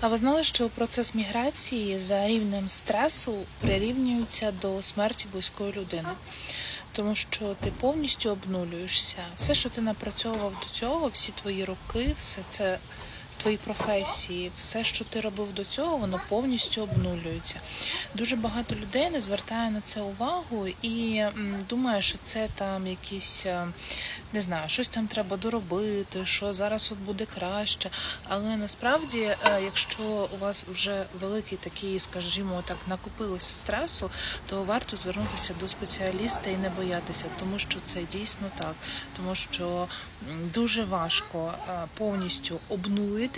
А ви знали, що процес міграції за рівнем стресу прирівнюється до смерті близької людини? Тому що ти повністю обнулюєшся. Все, що ти напрацьовував до цього, всі твої роки, все це твої професії, все, що ти робив до цього, воно повністю обнулюється. Дуже багато людей не звертає на це увагу і думає, що це там якісь. е, не знаю, щось там треба доробити, що зараз от буде краще. Але насправді, е, якщо у вас вже великий такий, скажімо так, накопилося стресу, то варто звернутися до спеціаліста і не боятися, тому що це дійсно так, тому що дуже важко е, повністю обнулитися.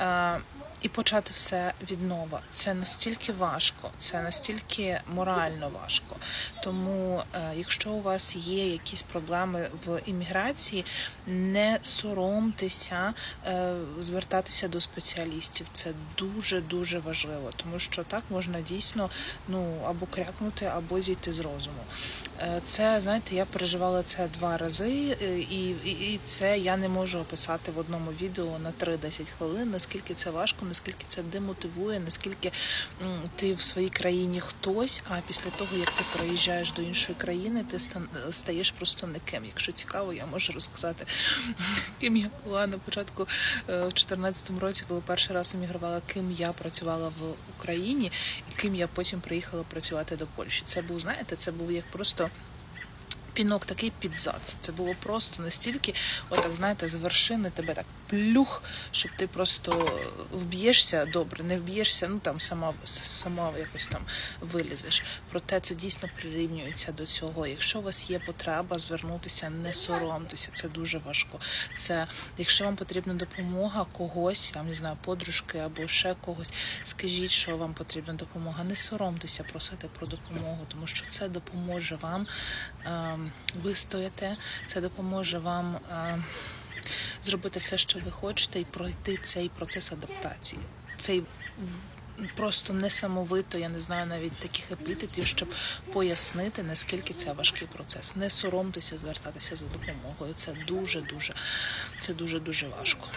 Е, І почати все від нова. Це настільки важко, це настільки морально важко. Тому, е, якщо у вас є якісь проблеми в імміграції, не соромтеся е, звертатися до спеціалістів. Це дуже дуже важливо, тому що так можна дійсно ну або крякнути, або зійти з розуму. Е, Це знаєте, я переживала це два рази, і, і, і це я не можу описати в одному відео на 3-10 хвилин. Наскільки це важко, наскільки це демотивує, наскільки ти в своїй країні хтось, а після того як ти переїжджаєш до іншої країни, ти стаєш просто никим. Якщо цікаво, я можу розказати, ким я була на початку е, в 2014 році, коли перший раз емігрувала, ким я працювала в Україні, і ким я потім приїхала працювати до Польщі. Це був, знаєте, це був як просто. Пінок такий під зад. Це було просто настільки, отак знаєте, з вершини тебе так плюх, щоб ти просто вб'єшся добре, не вб'єшся, ну там сама сама якось там вилізеш. Проте це дійсно прирівнюється до цього. Якщо у вас є потреба звернутися, не соромтеся, це дуже важко. Це якщо вам потрібна допомога когось, там не знаю, подружки або ще когось, скажіть, що вам потрібна допомога. Не соромтеся просити про допомогу, тому що це допоможе вам ем, вистояти, це допоможе вам. ем, зробити все, що ви хочете, і пройти цей процес адаптації. Цей просто несамовито, я не знаю навіть таких епітетів, щоб пояснити, наскільки це важкий процес. Не соромтеся звертатися за допомогою. Це дуже дуже, це дуже дуже важко.